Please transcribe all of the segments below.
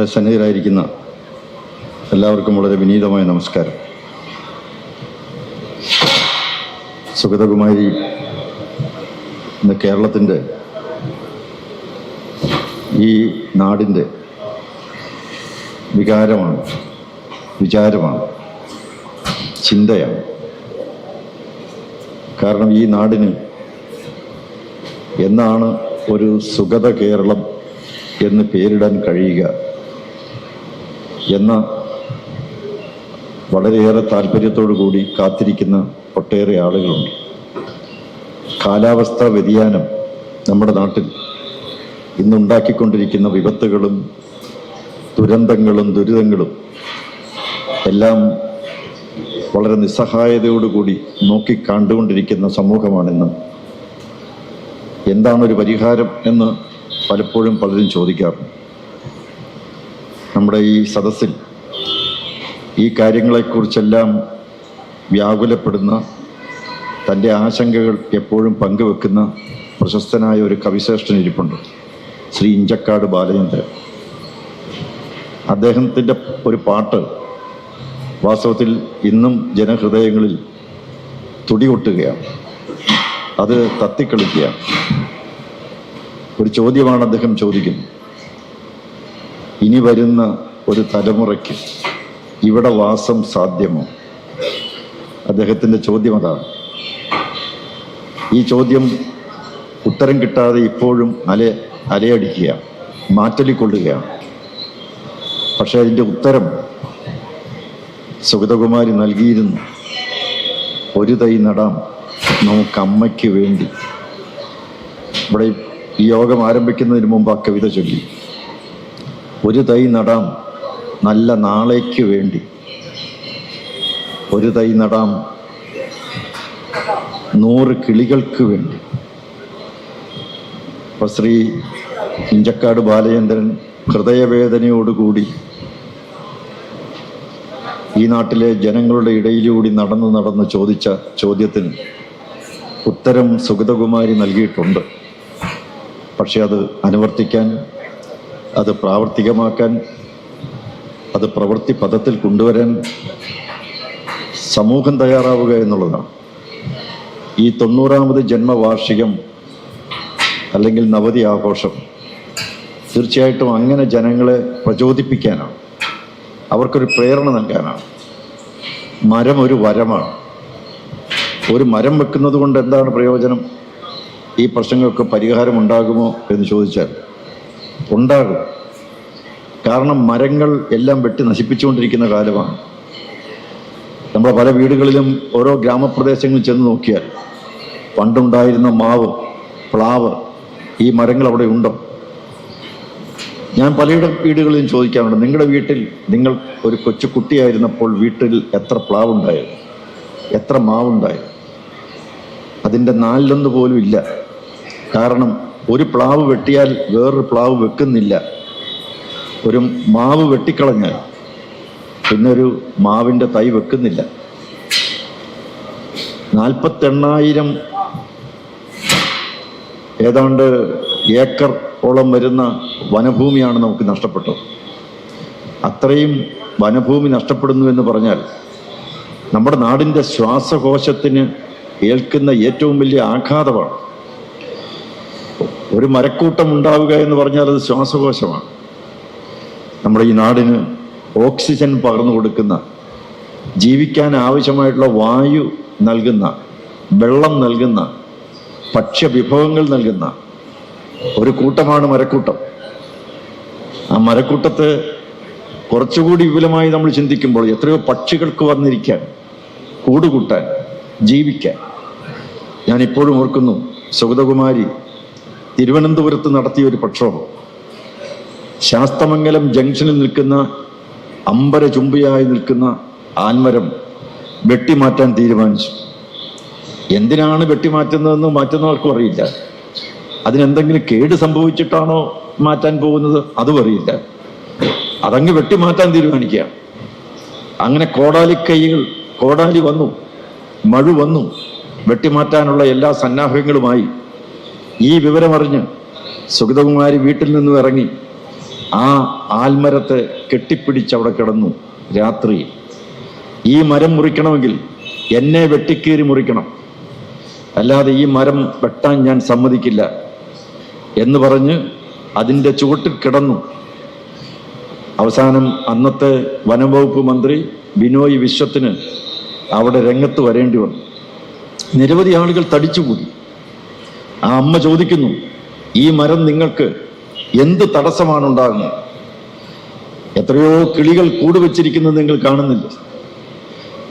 ഇവിടെ സന്നിധരായിരിക്കുന്ന എല്ലാവർക്കും വളരെ വിനീതമായ നമസ്കാരം. സുഗതകുമാരി ഇന്ന് കേരളത്തിന്റെ ഈ നാടിന്റെ വികാരമാണ് വിചാരമാണ് ചിന്തയാണ്. കാരണം ഈ നാടിന് എന്നാണ് ഒരു സുഗത കേരളം എന്ന് പേരിടാൻ കഴിയുക? എന്ന വളരെയേറെ താല്പര്യത്തോടു കൂടി കാത്തിരിക്കുന്ന ഒട്ടേറെ ആളുകളുണ്ട്. കാലാവസ്ഥാ വ്യതിയാനം നമ്മുടെ നാട്ടിൽ ഇന്നുണ്ടാക്കിക്കൊണ്ടിരിക്കുന്ന വിപത്തുകളും ദുരന്തങ്ങളും ദുരിതങ്ങളും എല്ലാം വളരെ നിസ്സഹായതയോടുകൂടി നോക്കി കണ്ടുകൊണ്ടിരിക്കുന്ന സമൂഹമാണിന്ന് എന്താണ് ഒരു പരിഹാരം എന്ന് പലപ്പോഴും പലരും ചോദിക്കാറുണ്ട്. നമ്മുടെ ഈ സദസ്സിൽ ഈ കാര്യങ്ങളെക്കുറിച്ചെല്ലാം വ്യാകുലപ്പെടുന്ന തന്റെ ആശങ്കകൾ എപ്പോഴും പങ്കുവെക്കുന്ന പ്രശസ്തനായ ഒരു കവിശ്രേഷ്ഠൻ ഇരിപ്പുണ്ട് ശ്രീ ഇഞ്ചക്കാട് ബാലചന്ദ്രൻ. അദ്ദേഹത്തിന്റെ ഒരു പാട്ട് വാസ്തവത്തിൽ ഇന്നും ജനഹൃദയങ്ങളിൽ തുടികൊട്ടുകയാണ്. അത് തത്തിക്കളിക്കുകയാണ്. ഒരു ചോദ്യമാണ് അദ്ദേഹം ചോദിക്കുന്നത്. ഇനി വരുന്ന ഒരു തലമുറയ്ക്ക് ഇവിടെ വാസം സാധ്യമോ? അദ്ദേഹത്തിന്റെ ചോദ്യം അതാണ്. ഈ ചോദ്യം ഉത്തരം കിട്ടാതെ ഇപ്പോഴും അല അലയടിക്കുക മാറ്റലിക്കൊള്ളുകയാണ്. പക്ഷേ അതിന്റെ ഉത്തരം സുഗതകുമാരി നൽകിയിരുന്നു. ഒരു തൈ നടാം നമുക്ക് അമ്മയ്ക്ക് വേണ്ടി. ഇവിടെ ഈ യോഗം ആരംഭിക്കുന്നതിന് മുമ്പ് ആ കവിത ചൊല്ലി. ഒരു തൈ നടാം നല്ല നാളേക്ക് വേണ്ടി. ഒരു തൈ നടാം നൂറ് കിളികൾക്ക് വേണ്ടി. അപ്പൊ ശ്രീ ഇഞ്ചക്കാട് ബാലചന്ദ്രൻ ഹൃദയവേദനയോടുകൂടി ഈ നാട്ടിലെ ജനങ്ങളുടെ ഇടയിലൂടി നടന്നു നടന്ന് ചോദിച്ച ചോദ്യത്തിന് ഉത്തരം സുഗതകുമാരി നൽകിയിട്ടുണ്ട്. പക്ഷെ അത് അനുവർത്തിക്കാൻ അത് പ്രാവർത്തികമാക്കാൻ അത് പ്രവൃത്തി പദത്തിൽ കൊണ്ടുവരാൻ സമൂഹം തയ്യാറാവുക എന്നുള്ളതാണ്. ഈ തൊണ്ണൂറാമത് ജന്മവാർഷികം അല്ലെങ്കിൽ നവതി ആഘോഷം തീർച്ചയായിട്ടും അങ്ങനെ ജനങ്ങളെ പ്രചോദിപ്പിക്കാനാണ്. അവർക്കൊരു പ്രേരണ നൽകാനാണ്. മരം ഒരു വരമാണ്. ഒരു മരം വെക്കുന്നത് കൊണ്ട് എന്താണ് പ്രയോജനം? ഈ പ്രശ്നങ്ങൾക്ക് പരിഹാരം ഉണ്ടാകുമോ എന്ന് ചോദിച്ചാൽ ഉണ്ടാകും. കാരണം മരങ്ങൾ എല്ലാം വെട്ടി നശിപ്പിച്ചുകൊണ്ടിരിക്കുന്ന കാലമാണ്. നമ്മുടെ പല വീടുകളിലും ഓരോ ഗ്രാമപ്രദേശങ്ങളിൽ ചെന്ന് നോക്കിയാൽ പണ്ടുണ്ടായിരുന്ന മാവ് പ്ലാവ് ഈ മരങ്ങൾ അവിടെ ഉണ്ടോ? ഞാൻ പലയിടം വീടുകളിലും ചോദിക്കാറുണ്ട് നിങ്ങളുടെ വീട്ടിൽ നിങ്ങൾ ഒരു കൊച്ചു കുട്ടിയായിരുന്നപ്പോൾ വീട്ടിൽ എത്ര പ്ലാവുണ്ടായിരുന്നു എത്ര മാവുണ്ടായിരുന്നു? അതിന്റെ നാലിലൊന്ന് പോലും ഇല്ല. കാരണം ഒരു പ്ലാവ് വെട്ടിയാൽ വേറൊരു പ്ലാവ് വെക്കുന്നില്ല. ഒരു മാവ് വെട്ടിക്കളഞ്ഞാൽ പിന്നൊരു മാവിന്റെ തൈ വെക്കുന്നില്ല. നാൽപ്പത്തെണ്ണായിരം ഏതാണ്ട് ഏക്കർ ഓളം വരുന്ന വനഭൂമിയാണ് നമുക്ക് നഷ്ടപ്പെട്ടത്. അത്രയും വനഭൂമി നഷ്ടപ്പെടുന്നു എന്ന് പറഞ്ഞാൽ നമ്മുടെ നാടിന്റെ ശ്വാസകോശത്തിന് ഏൽക്കുന്ന ഏറ്റവും വലിയ ആഘാതമാണ്. ഒരു മരക്കൂട്ടം ഉണ്ടാവുക എന്ന് പറഞ്ഞാൽ അത് ശ്വാസകോശമാണ്. നമ്മുടെ ഈ നാടിന് ഓക്സിജൻ പകർന്നു കൊടുക്കുന്ന ജീവിക്കാൻ ആവശ്യമായിട്ടുള്ള വായു നൽകുന്ന വെള്ളം നൽകുന്ന ഭക്ഷ്യവിഭവങ്ങൾ നൽകുന്ന ഒരു കൂട്ടമാണ് മരക്കൂട്ടം. ആ മരക്കൂട്ടത്ത് കുറച്ചുകൂടി വിപുലമായി നമ്മൾ ചിന്തിക്കുമ്പോൾ എത്രയോ പക്ഷികൾക്ക് വന്നിരിക്കാൻ കൂടുകൂട്ടാൻ ജീവിക്കാൻ. ഞാൻ ഇപ്പോഴും ഓർക്കുന്നു സുഗതകുമാരി തിരുവനന്തപുരത്ത് നടത്തിയ ഒരു പ്രക്ഷോഭം ശാസ്തമംഗലം ജംഗ്ഷനിൽ നിൽക്കുന്ന അമ്പര ചുംബിയായി നിൽക്കുന്ന ആൻമരം വെട്ടിമാറ്റാൻ തീരുമാനിച്ചു. എന്തിനാണ് വെട്ടിമാറ്റുന്നതെന്ന് മാറ്റുന്നവർക്കും അറിയില്ല. അതിനെന്തെങ്കിലും കേട് സംഭവിച്ചിട്ടാണോ മാറ്റാൻ പോകുന്നത്? അതും അറിയില്ല. അതങ്ങ് വെട്ടിമാറ്റാൻ തീരുമാനിക്കുക. അങ്ങനെ കോടാലി കൈകൾ കോടാലി വന്നു മഴ വന്നു. വെട്ടിമാറ്റാനുള്ള എല്ലാ സന്നാഹങ്ങളുമായി ഈ വിവരമറിഞ്ഞ് സുഗതകുമാരി വീട്ടിൽ നിന്നും ഇറങ്ങി ആ ആൽമരത്തെ കെട്ടിപ്പിടിച്ച് അവിടെ കിടന്നു രാത്രി. ഈ മരം മുറിക്കണമെങ്കിൽ എന്നെ വെട്ടിക്കീറി മുറിക്കണം. അല്ലാതെ ഈ മരം വെട്ടാൻ ഞാൻ സമ്മതിക്കില്ല എന്ന് പറഞ്ഞ് അതിന്റെ ചുവട്ടിൽ കിടന്നു. അവസാനം അന്നത്തെ വനംവകുപ്പ് മന്ത്രി ബിനോയ് വിശ്വത്തിന് അവിടെ രംഗത്ത് വരേണ്ടി വന്നു. നിരവധി ആളുകൾ തടിച്ചുകൂടി. ആ അമ്മ ചോദിക്കുന്നു ഈ മരം നിങ്ങൾക്ക് എന്ത് തടസ്സമാണ് ഉണ്ടാകുന്നത് എത്രയോ കിളികൾ കൂടുവച്ചിരിക്കുന്നത് നിങ്ങൾ കാണുന്നില്ല.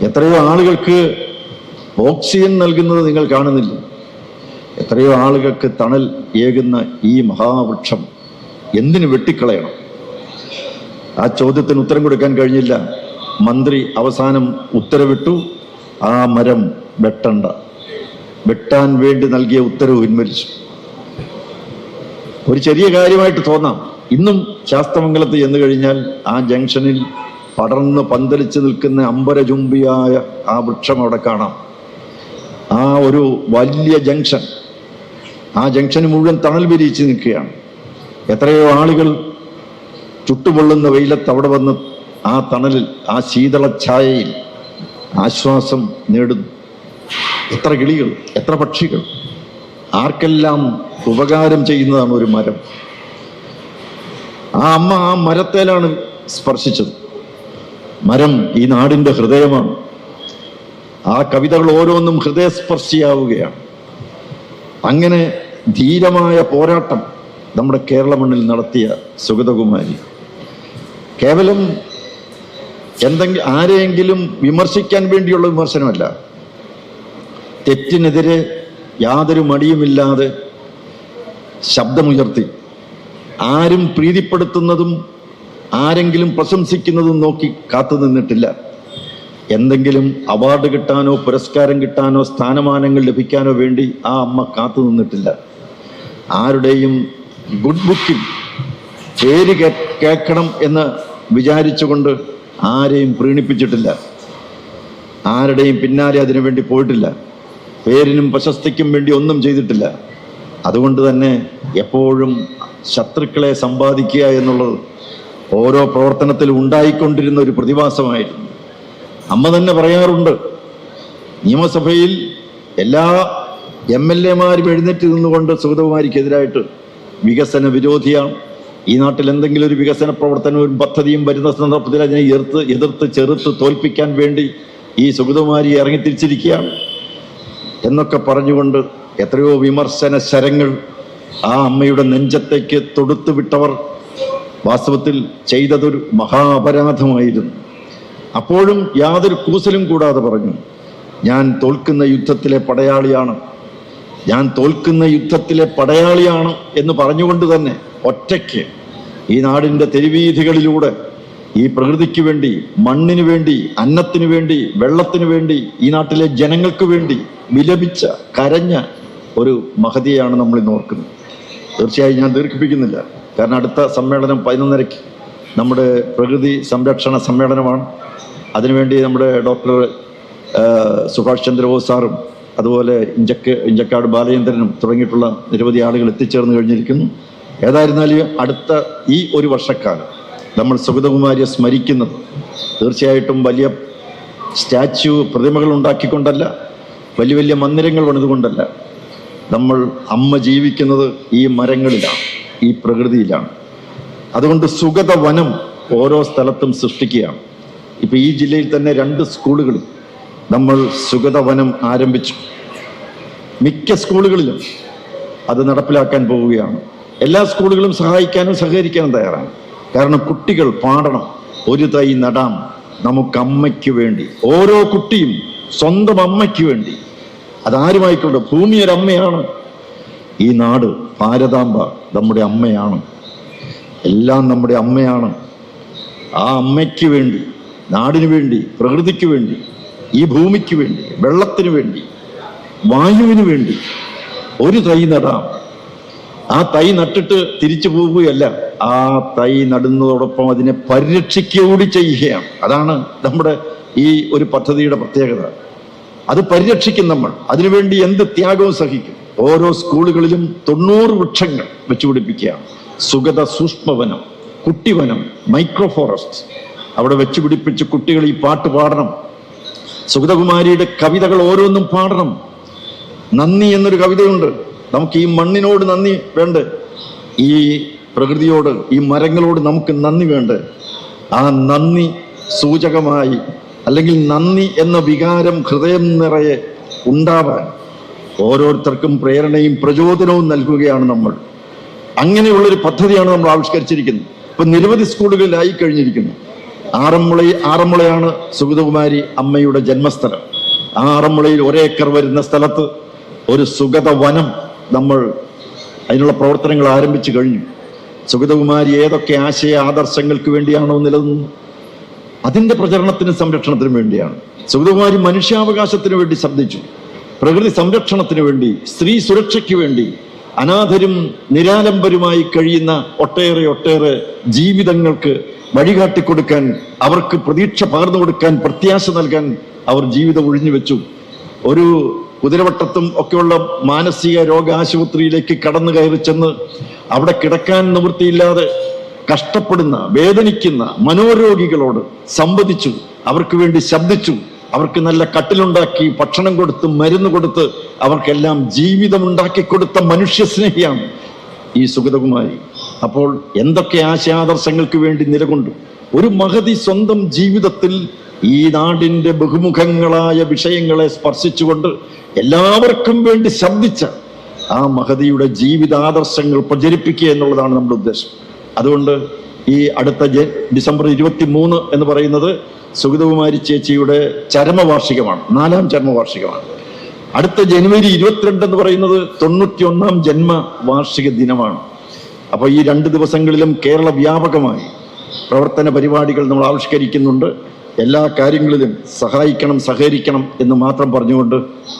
എത്രയോ ആളുകൾക്ക് ഓക്സിജൻ നൽകുന്നത് നിങ്ങൾ കാണുന്നില്ല. എത്രയോ ആളുകൾക്ക് തണൽ ഏകുന്ന ഈ മഹാവൃക്ഷം എന്തിനു വെട്ടിക്കളയണം? ആ ചോദ്യത്തിന് ഉത്തരം കൊടുക്കാൻ കഴിഞ്ഞില്ല. മന്ത്രി അവസാനം ഉത്തരവിട്ടു ആ മരം വെട്ടണ്ട. വെട്ടാൻ വേണ്ടി നൽകിയ ഉത്തരവ് പിൻവലിച്ചു ഒരു ചെറിയ കാര്യമായിട്ട് തോന്നാം. ഇന്നും ശാസ്തമംഗലത്ത് ചെന്ന് കഴിഞ്ഞാൽ ആ ജംഗ്ഷനിൽ പടർന്ന് പന്തലിച്ച് നിൽക്കുന്ന അമ്പരചുംബിയായ ആ വൃക്ഷം അവിടെ കാണാം. ആ ഒരു വലിയ ജംഗ്ഷൻ. ആ ജംഗ്ഷന് മുഴുവൻ തണൽ വിരിയിച്ച് നിൽക്കുകയാണ്. എത്രയോ ആളുകൾ ചുട്ടുപൊള്ളുന്ന വെയിലത്ത് അവിടെ വന്ന് ആ തണലിൽ ആ ശീതള ഛായയിൽ ആശ്വാസം നേടുന്നു. എത്ര കിളികൾ എത്ര പക്ഷികൾ. ആർക്കെല്ലാം ഉപകാരം ചെയ്യുന്നതാണ് ഒരു മരം? ആ അമ്മ ആ മരത്തേലാണ് സ്പർശിച്ചത്. മരം ഈ നാടിന്റെ ഹൃദയമാണ്. ആ കവിതകൾ ഓരോന്നും ഹൃദയസ്പർശിയാവുകയാണ്. അങ്ങനെ ധീരമായ പോരാട്ടം നമ്മുടെ കേരള മണ്ണിൽ നടത്തിയ സുഗതകുമാരി. കേവലം എന്തെങ്കിലും ആരെയെങ്കിലും വിമർശിക്കാൻ വേണ്ടിയുള്ള വിമർശനമല്ല. തെറ്റിനെതിരെ യാതൊരു മടിയുമില്ലാതെ ശബ്ദമുയർത്തി. ആരും പ്രീതിപ്പെടുത്തുന്നതും ആരെങ്കിലും പ്രശംസിക്കുന്നതും നോക്കി കാത്തു നിന്നിട്ടില്ല. എന്തെങ്കിലും അവാർഡ് കിട്ടാനോ പുരസ്കാരം കിട്ടാനോ സ്ഥാനമാനങ്ങൾ ലഭിക്കാനോ വേണ്ടി ആ അമ്മ കാത്തു നിന്നിട്ടില്ല. ആരുടെയും ഗുഡ് ബുക്കിൽ പേര് കേൾക്കണം എന്ന് വിചാരിച്ചുകൊണ്ട് ആരെയും പ്രീണിപ്പിച്ചിട്ടില്ല. ആരുടെയും പിന്നാലെ അതിനുവേണ്ടി പോയിട്ടില്ല. പേരിനും പ്രശസ്തിക്കും വേണ്ടി ഒന്നും ചെയ്തിട്ടില്ല. അതുകൊണ്ട് തന്നെ എപ്പോഴും ശത്രുക്കളെ സമ്പാദിക്കുക എന്നുള്ളത് ഓരോ പ്രവർത്തനത്തിലും ഉണ്ടായിക്കൊണ്ടിരുന്ന ഒരു പ്രതിഭാസമായിരുന്നു. അമ്മ തന്നെ പറയാറുണ്ട് നിയമസഭയിൽ എല്ലാ എം എൽ എമാരും എഴുന്നേറ്റ് നിന്നുകൊണ്ട് സുഗതകുമാരിക്കെതിരായിട്ട് വികസന വിരോധിയാണ്. ഈ നാട്ടിൽ എന്തെങ്കിലും ഒരു വികസന പ്രവർത്തനവും പദ്ധതിയും വരുന്ന സന്ദർഭത്തിൽ അതിനെ എതിർത്ത് എതിർത്ത് ചെറുത്ത് തോൽപ്പിക്കാൻ വേണ്ടി ഈ സുഗതകുമാരി ഇറങ്ങിത്തിരിച്ചിരിക്കുകയാണ്. എന്നൊക്കെ പറഞ്ഞുകൊണ്ട് എത്രയോ വിമർശന ശരങ്ങൾ ആ അമ്മയുടെ നെഞ്ചത്തേക്ക് തൊടുത്തു വിട്ടവർ വാസ്തവത്തിൽ ചെയ്തതൊരു മഹാ അപരാധമായിരുന്നു അപ്പോഴും യാതൊരു കൂസലും കൂടാതെ പറഞ്ഞു ഞാൻ തോൽക്കുന്ന യുദ്ധത്തിലെ പടയാളിയാണ്. ഞാൻ തോൽക്കുന്ന യുദ്ധത്തിലെ പടയാളിയാണ് എന്ന് പറഞ്ഞുകൊണ്ട് തന്നെ ഒറ്റയ്ക്ക് ഈ നാടിന്റെ തെരുവീഥികളിലൂടെ ഈ പ്രകൃതിക്ക് വേണ്ടി മണ്ണിന് വേണ്ടി അന്നത്തിന് വേണ്ടി വെള്ളത്തിന് വേണ്ടി ഈ നാട്ടിലെ ജനങ്ങൾക്ക് വേണ്ടി വിലപിച്ച കരഞ്ഞ ഒരു മഹതിയാണ് നമ്മൾ ഇന്ന് ഓർക്കുന്നത്. തീർച്ചയായും ഞാൻ ദീർഘിപ്പിക്കുന്നില്ല. കാരണം അടുത്ത സമ്മേളനം പതിനൊന്നരയ്ക്ക് നമ്മുടെ പ്രകൃതി സംരക്ഷണ സമ്മേളനമാണ്. അതിനുവേണ്ടി നമ്മുടെ ഡോക്ടർ സുഭാഷ് ചന്ദ്രബോസ് സാറും അതുപോലെ ഇഞ്ചക്ക് ഇഞ്ചക്കാട് ബാലചന്ദ്രനും തുടങ്ങിയിട്ടുള്ള നിരവധി ആളുകൾ എത്തിച്ചേർന്ന് കഴിഞ്ഞിരിക്കുന്നു. ഏതായിരുന്നാലും അടുത്ത ഈ ഒരു വർഷക്കാലം നമ്മൾ സുഗതകുമാരിയെ സ്മരിക്കുന്നത് തീർച്ചയായിട്ടും വലിയ സ്റ്റാച്യു പ്രതിമകൾ ഉണ്ടാക്കിക്കൊണ്ടല്ല വലിയ വലിയ മന്ദിരങ്ങൾ പണിതുകൊണ്ടല്ല. നമ്മൾ അമ്മ ജീവിക്കുന്നത് ഈ മരങ്ങളിലാണ് ഈ പ്രകൃതിയിലാണ്. അതുകൊണ്ട് സുഗത വനം ഓരോ സ്ഥലത്തും സൃഷ്ടിക്കുകയാണ്. ഇപ്പൊ ഈ ജില്ലയിൽ തന്നെ രണ്ട് സ്കൂളുകളിൽ നമ്മൾ സുഗത വനം ആരംഭിച്ചു. മിക്ക സ്കൂളുകളിലും അത് നടപ്പിലാക്കാൻ പോവുകയാണ്. എല്ലാ സ്കൂളുകളും സഹായിക്കാനും സഹകരിക്കാനും തയ്യാറാണ്. കാരണം കുട്ടികൾ പാടണം. ഒരു തൈ നടാം. നമുക്ക് അമ്മയ്ക്ക് വേണ്ടി. ഓരോ കുട്ടിയും സ്വന്തം അമ്മയ്ക്ക് വേണ്ടി. അതാരുമായിക്കൊണ്ട് ഭൂമി ഒരു അമ്മയാണ്. ഈ നാട് ഭാരതാംബ നമ്മുടെ അമ്മയാണ്. എല്ലാം നമ്മുടെ അമ്മയാണ്. ആ അമ്മയ്ക്ക് വേണ്ടി നാടിനു വേണ്ടി പ്രകൃതിക്ക് വേണ്ടി ഈ ഭൂമിക്ക് വേണ്ടി വെള്ളത്തിന് വേണ്ടി വായുവിന് വേണ്ടി ഒരു തൈ നടാം. ആ തൈ നട്ടിട്ട് തിരിച്ചു പോവുകയല്ല. ആ തൈ നടുന്നതോടൊപ്പം അതിനെ പരിരക്ഷിക്കുകൂടി ചെയ്യുകയാണ്. അതാണ് നമ്മുടെ ഈ ഒരു പദ്ധതിയുടെ പ്രത്യേകത. അത് പരിരക്ഷിക്കും നമ്മൾ. അതിനുവേണ്ടി എന്ത് ത്യാഗവും സഹിക്കും. ഓരോ സ്കൂളുകളിലും തൊണ്ണൂറ് വൃക്ഷങ്ങൾ വെച്ചുപിടിപ്പിക്കുകയാണ്. സുഗത സൂക്ഷ്മവനം കുട്ടിവനം മൈക്രോ ഫോറസ്റ്റ് അവിടെ വെച്ചുപിടിപ്പിച്ച് കുട്ടികൾ ഈ പാട്ട് പാടണം. സുഗതകുമാരിയുടെ കവിതകൾ ഓരോന്നും പാടണം. നന്ദി എന്നൊരു കവിതയുണ്ട്. നമുക്ക് ഈ മണ്ണിനോട് നന്ദി വേണ്ട? ഈ പ്രകൃതിയോട് ഈ മരങ്ങളോട് നമുക്ക് നന്ദി വേണ്ട? ആ നന്ദി സൂചകമായി അല്ലെങ്കിൽ നന്ദി എന്ന വികാരം ഹൃദയം നിറയെ ഉണ്ടാവാൻ ഓരോരുത്തർക്കും പ്രേരണയും പ്രചോദനവും നൽകുകയാണ് നമ്മൾ. അങ്ങനെയുള്ളൊരു പദ്ധതിയാണ് നമ്മൾ ആവിഷ്കരിച്ചിരിക്കുന്നത്. ഇപ്പൊ നിരവധി സ്കൂളുകളിലായി കഴിഞ്ഞിരിക്കുന്നു. ആറന്മുള ആറന്മുളയാണ് സുഗതകുമാരി അമ്മയുടെ ജന്മസ്ഥലം. ആ ആറന്മുളയിൽ ഒരേക്കർ വരുന്ന സ്ഥലത്ത് ഒരു സുഗത വനം നമ്മൾ അതിനുള്ള പ്രവർത്തനങ്ങൾ ആരംഭിച്ചു കഴിഞ്ഞു. സുഗതകുമാരി ഏതൊക്കെ ആശയ ആദർശങ്ങൾക്ക് വേണ്ടിയാണോ നിലനിന്നത്? അതിന്റെ പ്രചരണത്തിനും സംരക്ഷണത്തിനും വേണ്ടിയാണ്. സുഗതകുമാരി മനുഷ്യാവകാശത്തിന് വേണ്ടി ശബ്ദിച്ചു പ്രകൃതി സംരക്ഷണത്തിന് വേണ്ടി സ്ത്രീ സുരക്ഷയ്ക്ക് വേണ്ടി അനാഥരും നിരാലംബരുമായി കഴിയുന്ന ഒട്ടേറെ ഒട്ടേറെ ജീവിതങ്ങൾക്ക് വഴികാട്ടി കൊടുക്കാൻ അവർക്ക് പ്രതീക്ഷ പകർന്നു കൊടുക്കാൻ പ്രത്യാശ നൽകാൻ അവർ ജീവിതം ഒഴിഞ്ഞു വെച്ചു. ഒരു കുതിരവട്ടത്തും ഒക്കെയുള്ള മാനസിക രോഗ ആശുപത്രിയിലേക്ക് കടന്നു കയറി ചെന്ന് അവിടെ കിടക്കാൻ നിവൃത്തിയില്ലാതെ കഷ്ടപ്പെടുന്ന വേദനിക്കുന്ന മനോരോഗികളോട് സംവദിച്ചു. അവർക്ക് വേണ്ടി ശബ്ദിച്ചു. അവർക്ക് നല്ല കട്ടിലുണ്ടാക്കി ഭക്ഷണം കൊടുത്ത് മരുന്ന് കൊടുത്ത് അവർക്കെല്ലാം ജീവിതം ഉണ്ടാക്കി കൊടുത്ത മനുഷ്യസ്നേഹിയാണ് ഈ സുഗതകുമാരി. അപ്പോൾ എന്തൊക്കെ ആശയാദർശങ്ങൾക്ക് വേണ്ടി നിലകൊണ്ടു? ഒരു മഹതി സ്വന്തം ജീവിതത്തിൽ ഈ നാടിന്റെ ബഹുമുഖങ്ങളായ വിഷയങ്ങളെ സ്പർശിച്ചുകൊണ്ട് എല്ലാവർക്കും വേണ്ടി ശബ്ദിച്ച ആ മഹതിയുടെ ജീവിതാദർശങ്ങൾ പ്രചരിപ്പിക്കുക എന്നുള്ളതാണ് നമ്മുടെ ഉദ്ദേശം. അതുകൊണ്ട് ഈ അടുത്ത ഡിസംബർ ഇരുപത്തി മൂന്ന് എന്ന് പറയുന്നത് സുഗതകുമാരി ചേച്ചിയുടെ ചരമവാർഷികമാണ്. നാലാം ചരമവാർഷികമാണ്. അടുത്ത ജനുവരി ഇരുപത്തിരണ്ട് എന്ന് പറയുന്നത് തൊണ്ണൂറ്റി ഒന്നാം ജന്മ വാർഷിക ദിനമാണ്. അപ്പോൾ ഈ രണ്ട് ദിവസങ്ങളിലും കേരള വ്യാപകമായി പ്രവർത്തന പരിപാടികൾ നമ്മൾ ആവിഷ്കരിക്കുന്നുണ്ട്. എല്ലാ കാര്യങ്ങളിലും സഹായിക്കണം സഹകരിക്കണം എന്ന് മാത്രം പറഞ്ഞുകൊണ്ട്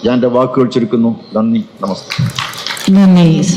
ഞാൻ എന്റെ വാക്കുകൾ ചുരുക്കുന്നു. നന്ദി നമസ്കാരം. നന്ദി